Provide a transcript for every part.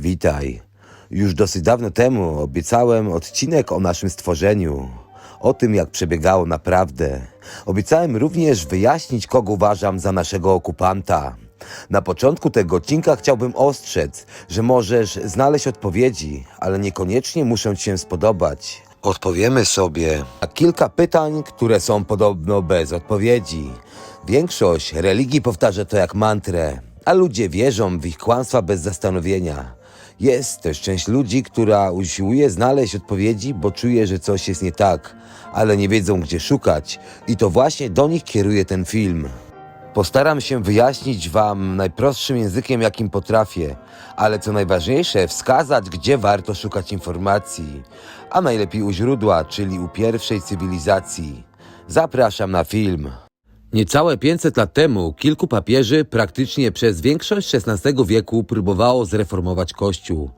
Witaj. Już dosyć dawno temu obiecałem odcinek o naszym stworzeniu, o tym jak przebiegało naprawdę. Obiecałem również wyjaśnić, kogo uważam za naszego okupanta. Na początku tego odcinka chciałbym ostrzec, że możesz znaleźć odpowiedzi, ale niekoniecznie muszą ci się spodobać. Odpowiemy sobie na kilka pytań, które są podobno bez odpowiedzi. Większość religii powtarza to jak mantrę, a ludzie wierzą w ich kłamstwa bez zastanowienia. Jest też część ludzi, która usiłuje znaleźć odpowiedzi, bo czuje, że coś jest nie tak, ale nie wiedzą gdzie szukać i to właśnie do nich kieruje ten film. Postaram się wyjaśnić Wam najprostszym językiem, jakim potrafię, ale co najważniejsze, wskazać, gdzie warto szukać informacji, a najlepiej u źródła, czyli u pierwszej cywilizacji. Zapraszam na film. Niecałe 500 lat temu kilku papieży praktycznie przez większość XVI wieku próbowało zreformować Kościół.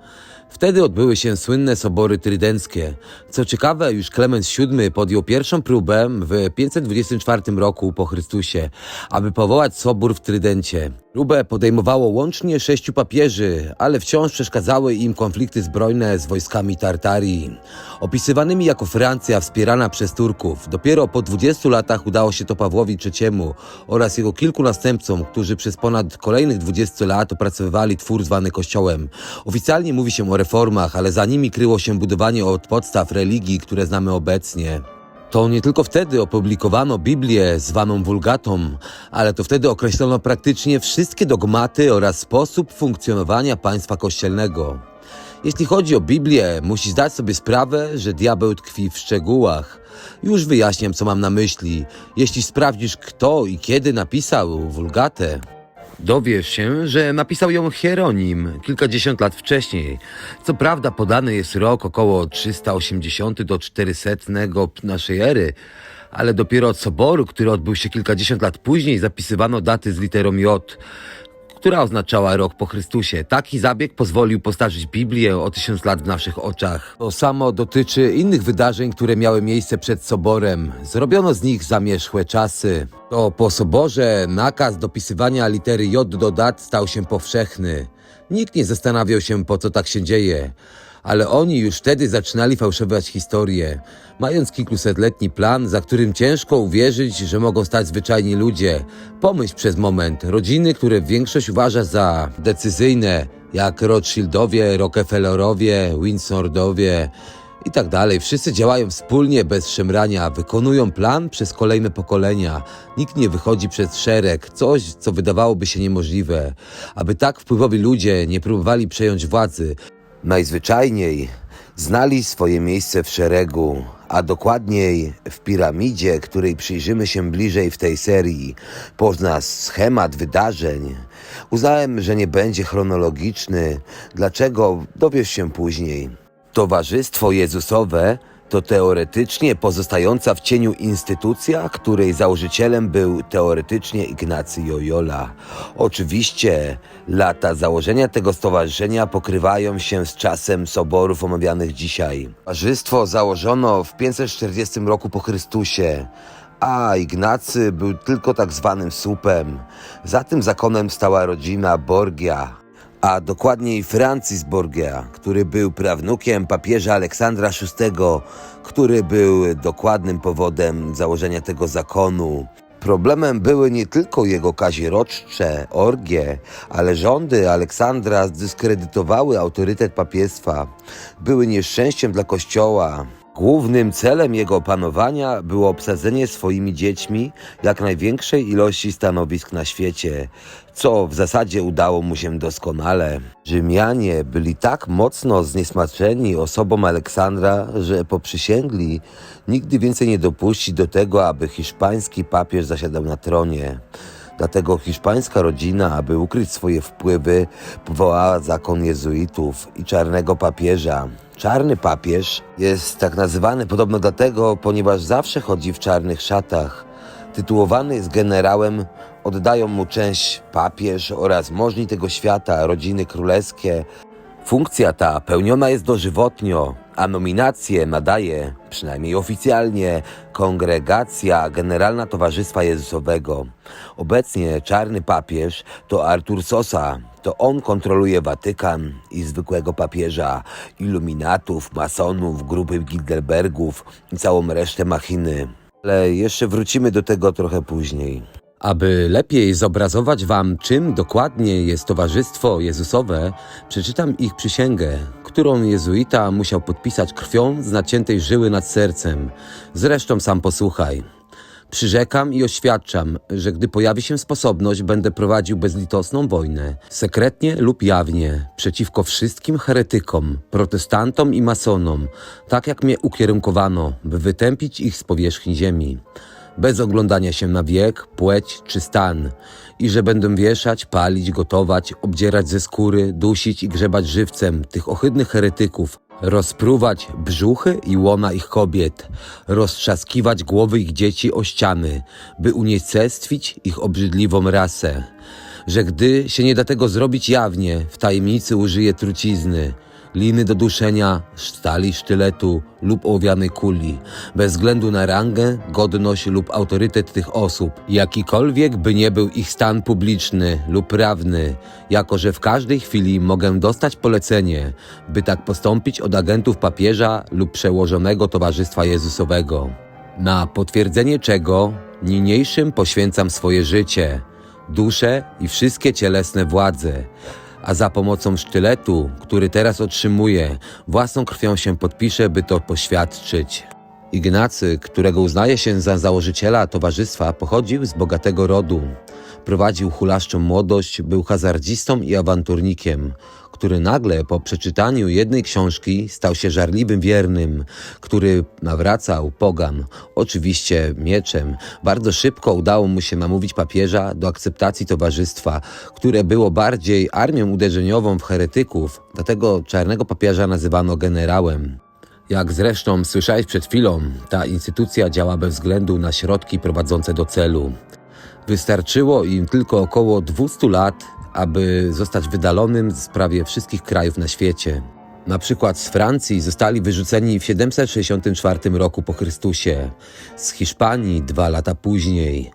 Wtedy odbyły się słynne sobory trydenckie. Co ciekawe, już Klemens VII podjął pierwszą próbę w 524 roku po Chrystusie, aby powołać sobór w Trydencie. Próbę podejmowało łącznie sześciu papieży, ale wciąż przeszkadzały im konflikty zbrojne z wojskami Tartarii. Opisywanymi jako Francja wspierana przez Turków, dopiero po 20 latach udało się to Pawłowi III oraz jego kilku następcom, którzy przez ponad kolejnych 20 lat opracowywali twór zwany Kościołem. Oficjalnie mówi się o reformach, ale za nimi kryło się budowanie od podstaw religii, które znamy obecnie. To nie tylko wtedy opublikowano Biblię zwaną Wulgatą, ale to wtedy określono praktycznie wszystkie dogmaty oraz sposób funkcjonowania państwa kościelnego. Jeśli chodzi o Biblię, musisz zdać sobie sprawę, że diabeł tkwi w szczegółach. Już wyjaśniam, co mam na myśli. Jeśli sprawdzisz, kto i kiedy napisał Wulgatę, Dowiesz się, że napisał ją Hieronim kilkadziesiąt lat wcześniej. Co prawda podany jest rok około 380 do 400 naszej ery, ale dopiero od soboru, który odbył się kilkadziesiąt lat później, zapisywano daty z literą J, która oznaczała rok po Chrystusie. Taki zabieg pozwolił postarzyć Biblię o tysiąc lat w naszych oczach. To samo dotyczy innych wydarzeń, które miały miejsce przed soborem. Zrobiono z nich zamierzchłe czasy. To po soborze nakaz dopisywania litery J do dat stał się powszechny. Nikt nie zastanawiał się, po co tak się dzieje. Ale oni już wtedy zaczynali fałszować historię, mając kilkusetletni plan, za którym ciężko uwierzyć, że mogą stać zwyczajni ludzie. Pomyśl przez moment, rodziny, które większość uważa za decyzyjne, jak Rothschildowie, Rockefellerowie, Windsordowie i tak dalej. Wszyscy działają wspólnie, bez szemrania, wykonują plan przez kolejne pokolenia. Nikt nie wychodzi przez szereg, coś, co wydawałoby się niemożliwe. Aby tak wpływowi ludzie nie próbowali przejąć władzy, najzwyczajniej znali swoje miejsce w szeregu, a dokładniej w piramidzie, której przyjrzymy się bliżej w tej serii, pozna schemat wydarzeń. Uznałem, że nie będzie chronologiczny. Dlaczego? Dowiesz się później. Towarzystwo Jezusowe to teoretycznie pozostająca w cieniu instytucja, której założycielem był teoretycznie Ignacy Jojola. Oczywiście lata założenia tego stowarzyszenia pokrywają się z czasem soborów omawianych dzisiaj. Towarzystwo założono w 540 roku po Chrystusie, a Ignacy był tylko tak zwanym słupem. Za tym zakonem stała rodzina Borgia, a dokładniej Francis Borgia, który był prawnukiem papieża Aleksandra VI, który był dokładnym powodem założenia tego zakonu. Problemem były nie tylko jego kaziroczcze, orgie, ale rządy Aleksandra zdyskredytowały autorytet papiestwa. Były nieszczęściem dla kościoła. Głównym celem jego panowania było obsadzenie swoimi dziećmi jak największej ilości stanowisk na świecie, co w zasadzie udało mu się doskonale. Rzymianie byli tak mocno zniesmaczeni osobą Aleksandra, że poprzysięgli nigdy więcej nie dopuścić do tego, aby hiszpański papież zasiadał na tronie. Dlatego hiszpańska rodzina, aby ukryć swoje wpływy, powołała zakon jezuitów i czarnego papieża. Czarny papież jest tak nazywany podobno dlatego, ponieważ zawsze chodzi w czarnych szatach. Tytułowany jest generałem, oddają mu część papież oraz możni tego świata, rodziny królewskie, Funkcja ta pełniona jest dożywotnio, a nominację nadaje, przynajmniej oficjalnie, Kongregacja Generalna Towarzystwa Jezusowego. Obecnie czarny papież to Artur Sosa. To on kontroluje Watykan i zwykłego papieża, iluminatów, masonów, grupy Bilderbergów i całą resztę machiny. Ale jeszcze wrócimy do tego trochę później. Aby lepiej zobrazować Wam, czym dokładnie jest Towarzystwo Jezusowe, przeczytam ich przysięgę, którą jezuita musiał podpisać krwią z naciętej żyły nad sercem. Zresztą sam posłuchaj. Przyrzekam i oświadczam, że gdy pojawi się sposobność, będę prowadził bezlitosną wojnę, sekretnie lub jawnie, przeciwko wszystkim heretykom, protestantom i masonom, tak jak mnie ukierunkowano, by wytępić ich z powierzchni ziemi bez oglądania się na wiek, płeć czy stan, i że będę wieszać, palić, gotować, obdzierać ze skóry, dusić i grzebać żywcem tych ohydnych heretyków, rozpruwać brzuchy i łona ich kobiet, roztrzaskiwać głowy ich dzieci o ściany, by unicestwić ich obrzydliwą rasę. Że gdy się nie da tego zrobić jawnie, w tajemnicy użyję trucizny, liny do duszenia, stali sztyletu lub ołowianej kuli, bez względu na rangę, godność lub autorytet tych osób, jakikolwiek by nie był ich stan publiczny lub prawny, jako że w każdej chwili mogę dostać polecenie, by tak postąpić od agentów papieża lub przełożonego Towarzystwa Jezusowego. Na potwierdzenie czego niniejszym poświęcam swoje życie, duszę i wszystkie cielesne władze, a za pomocą sztyletu, który teraz otrzymuję, własną krwią się podpiszę, by to poświadczyć. Ignacy, którego uznaje się za założyciela towarzystwa, pochodził z bogatego rodu. Prowadził hulaszczą młodość, był hazardzistą i awanturnikiem, który nagle po przeczytaniu jednej książki stał się żarliwym wiernym, który nawracał pogan, oczywiście mieczem. Bardzo szybko udało mu się namówić papieża do akceptacji towarzystwa, które było bardziej armią uderzeniową w heretyków, dlatego czarnego papieża nazywano generałem. Jak zresztą słyszałeś przed chwilą, ta instytucja działa bez względu na środki prowadzące do celu. Wystarczyło im tylko około 200 lat, aby zostać wydalonym z prawie wszystkich krajów na świecie. Na przykład z Francji zostali wyrzuceni w 764 roku po Chrystusie, z Hiszpanii dwa lata później,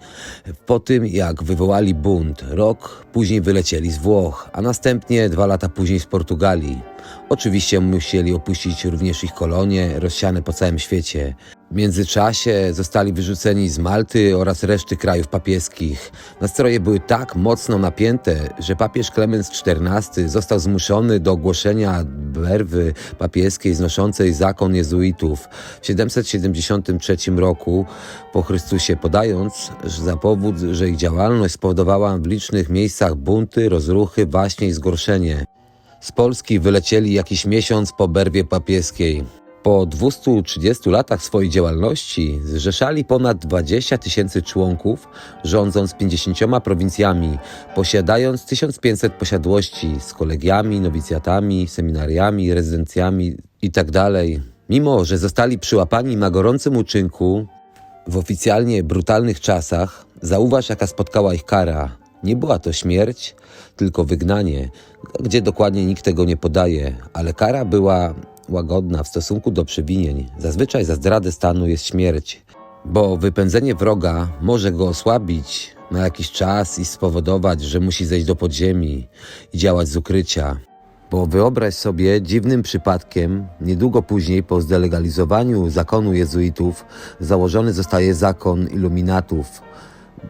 po tym jak wywołali bunt, rok później wylecieli z Włoch, a następnie dwa lata później z Portugalii. Oczywiście musieli opuścić również ich kolonie rozsiane po całym świecie. W międzyczasie zostali wyrzuceni z Malty oraz reszty krajów papieskich. Nastroje były tak mocno napięte, że papież Klemens XIV został zmuszony do ogłoszenia werwy papieskiej znoszącej zakon jezuitów w 773 roku po Chrystusie, podając że za powód, że ich działalność spowodowała w licznych miejscach bunty, rozruchy, waśnie i zgorszenie. Z Polski wylecieli jakiś miesiąc po berwie papieskiej. Po 230 latach swojej działalności zrzeszali ponad 20 tysięcy członków, rządząc 50 prowincjami, posiadając 1500 posiadłości z kolegiami, nowicjatami, seminariami, rezydencjami itd. Mimo, że zostali przyłapani na gorącym uczynku, w oficjalnie brutalnych czasach, zauważ jaka spotkała ich kara. Nie była to śmierć, tylko wygnanie, gdzie dokładnie nikt tego nie podaje, ale kara była łagodna w stosunku do przewinień. Zazwyczaj za zdradę stanu jest śmierć, bo wypędzenie wroga może go osłabić na jakiś czas i spowodować, że musi zejść do podziemi i działać z ukrycia. Bo wyobraź sobie, dziwnym przypadkiem, niedługo później po zdelegalizowaniu zakonu jezuitów, założony zostaje zakon iluminatów,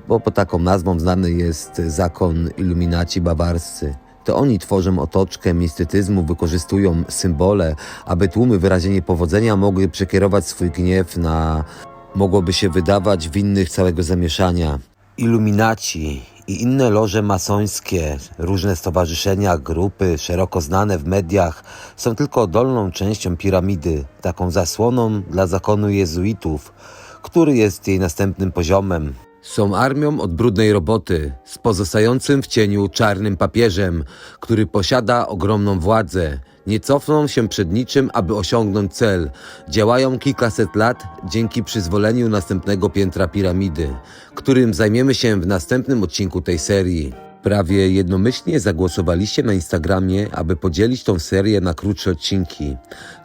bo pod taką nazwą znany jest zakon iluminaci bawarscy. To oni tworzą otoczkę mistycyzmu, wykorzystują symbole, aby tłumy wyrazienie powodzenia mogły przekierować swój gniew na, mogłoby się wydawać, winnych całego zamieszania. Iluminaci i inne loże masońskie, różne stowarzyszenia, grupy, szeroko znane w mediach, są tylko dolną częścią piramidy, taką zasłoną dla zakonu jezuitów, który jest jej następnym poziomem. Są armią od brudnej roboty, z pozostającym w cieniu czarnym papieżem, który posiada ogromną władzę. Nie cofną się przed niczym, aby osiągnąć cel. Działają kilkaset lat dzięki przyzwoleniu następnego piętra piramidy, którym zajmiemy się w następnym odcinku tej serii. Prawie jednomyślnie zagłosowaliście na Instagramie, aby podzielić tą serię na krótsze odcinki,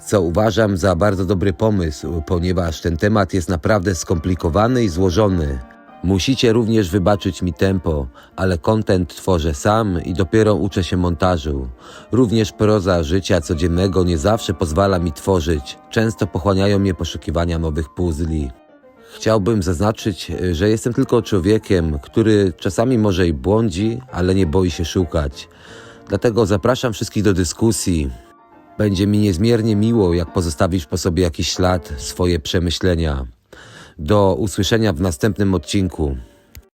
co uważam za bardzo dobry pomysł, ponieważ ten temat jest naprawdę skomplikowany i złożony. Musicie również wybaczyć mi tempo, ale content tworzę sam i dopiero uczę się montażu. Również proza życia codziennego nie zawsze pozwala mi tworzyć. Często pochłaniają mnie poszukiwania nowych puzli. Chciałbym zaznaczyć, że jestem tylko człowiekiem, który czasami może i błądzi, ale nie boi się szukać. Dlatego zapraszam wszystkich do dyskusji. Będzie mi niezmiernie miło, jak pozostawisz po sobie jakiś ślad, swoje przemyślenia. Do usłyszenia w następnym odcinku.